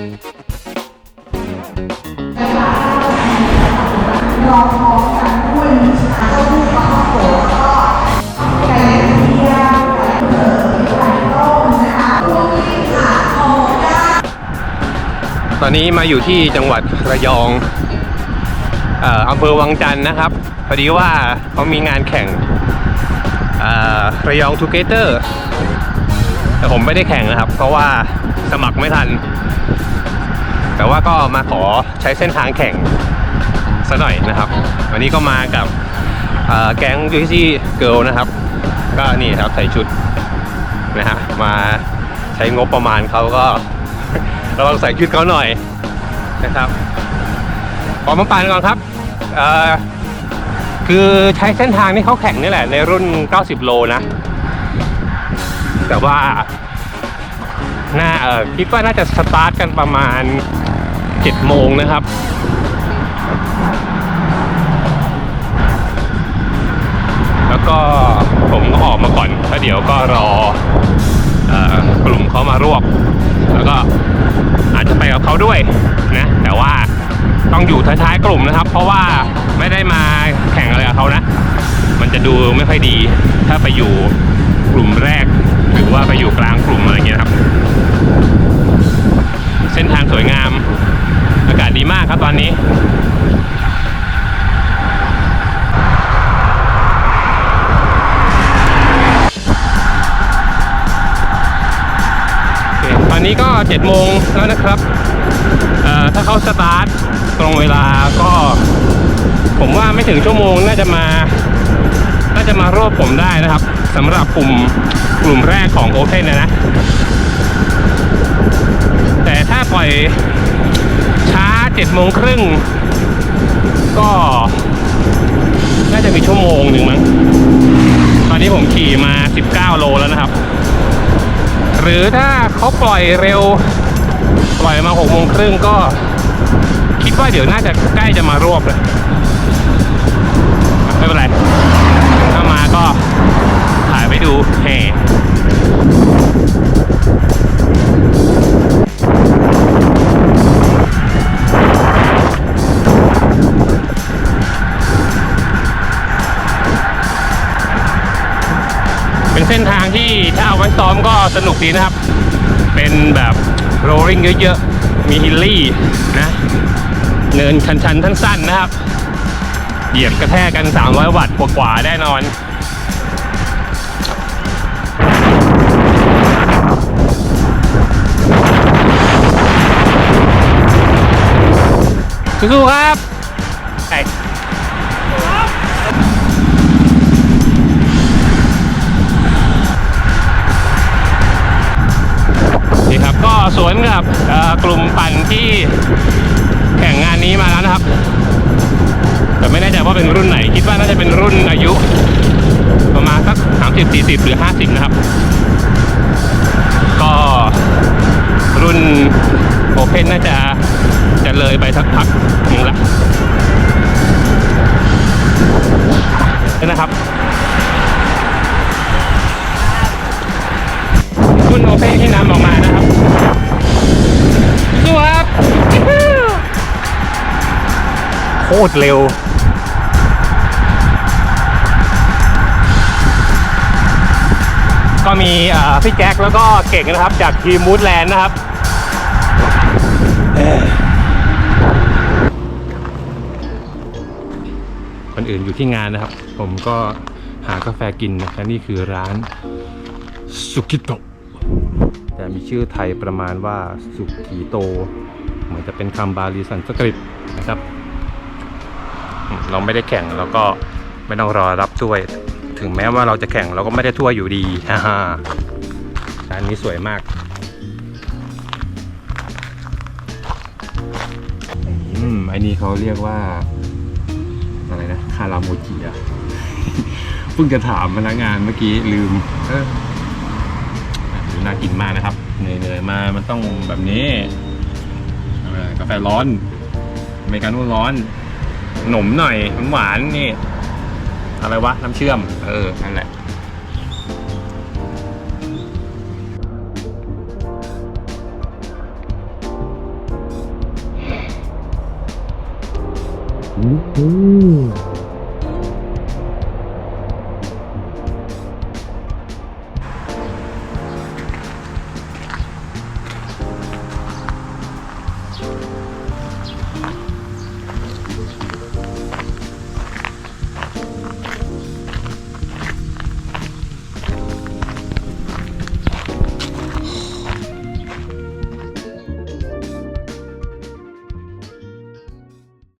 ตอนนี้มาอยู่ที่จังหวัดระยองอ่ออำเภอวังจันทร์นะครับ พอดีว่าเขามีงานแข่งอ่อระยองทูเกเตอร์ แต่ผมไม่ได้แข่งนะครับ เพราะว่า สมัครไม่ทัน แต่ว่าก็มาขอใช้เส้นทางแข่งซะหน่อยนะครับ วันนี้ก็มากับแก๊งยูซี่เกิลนะครับ ก็นี่ครับใส่ชุดนะฮะมาใช้งบประมาณเขาก็เราลองใส่ชุดเขาหน่อยนะครับขอมาปานก่อนครับคือใช้เส้นทางที่เขาแข่งนี่แหละในรุ่น 90 โลนะ แต่ว่า น่าเออคิดว่าน่าจะสตาร์ทกันประมาณ7โมงนะครับแล้วก็ผมก็ออกมาก่อนแล้วเดี๋ยวก็รอเออกลุ่มเขามารวบ แล้วก็อาจจะไปกับเขาด้วยนะ แต่ว่าต้องอยู่ท้ายๆกลุ่มนะครับ เพราะว่าไม่ได้มาแข่งอะไรกับเขานะ มันจะดูไม่ค่อยดี ถ้าไปอยู่กลุ่มแรก หรือว่าไปอยู่กลางกลุ่มอะไรอย่างเงี้ยครับ เส้นทางสวยงาม อากาศดีมากครับตอนนี้ตอนนี้ก็7โมงแล้วนะครับ ถ้าเขาสตาร์ทตรงเวลาก็ ผมว่าไม่ถึงชั่วโมงน่าจะมา จะมาร่วบผมได้นะครับสำหรับกลุ่มกลุ่มแรกของโอเพนนะนะ แต่ถ้าปล่อยช้า7โมงครึ่งก็ น่าจะมีชั่วโมงหนึ่งมั้ง ตอนนี้ผมขี่มา 19 โลแล้วนะครับ หรือถ้าเขาปล่อยเร็ว ปล่อยมาหกโมงครึ่งก็ คิดว่าเดี๋ยวน่าจะใกล้จะมารวบเลยไม่เป็นไร ถ้ามาก็ถ่ายไปดูแห่เป็นเส้นทางที่ถ้าเอาไว้ซ้อมก็สนุกดีนะครับ เป็นแบบโรลลิ่งเยอะๆ มีฮิลลี่นะ เนินชันๆ ทั้งสั้นนะครับ เหยียบกระแทกกัน 300 วัตต์กว่าๆแน่นอนสู้ๆครับไปนี่ครับก็สวนกับกลุ่มปั่นที่ ว่าเป็นรุ่นไหน คิดว่าน่าจะเป็นรุ่นอายุ ประมาณสัก30 40 หรือ 50 นะครับ ก็รุ่นโอเพนน่าจะจะเลยไปสักพักหนึ่งละนี่นะครับรุ่นโอเพนที่นำออกมานะครับสู้ครับโคตรเร็ว ก็มีพี่แจ็คแล้วก็เก่งนะครับ จากทีมมูดแลนด์นะครับคนอื่นอยู่ที่งานนะครับ ผมก็หากาแฟกินนะครับนี่คือร้านสุกิโตแต่มีชื่อไทยประมาณว่าสุกีโต เหมือนจะเป็นคำบาลีสันสกฤตนะครับ เราไม่ได้แข่งเราก็ไม่ต้องรอรับถ้วย ถึงแม้ว่าเราจะแข่งเราก็ไม่ได้ถ้วอยู่ดีฮ่าฮ่าร้านนี้สวยมากอืมอันนี้เขาเรียกว่า อะไรนะ คาราโมจิอะเพิ่งจะถามพนักงานเมื่อกี้ลืมเออน่ากินมากนะครับเหนื่อยๆมา มันต้องแบบนี้กาแฟร้อนอเมริกาโน่ร้อน หนมหน่อยหวานนี่ อะไรวะ น้ำเชื่อม เออ นั่นแหละอืม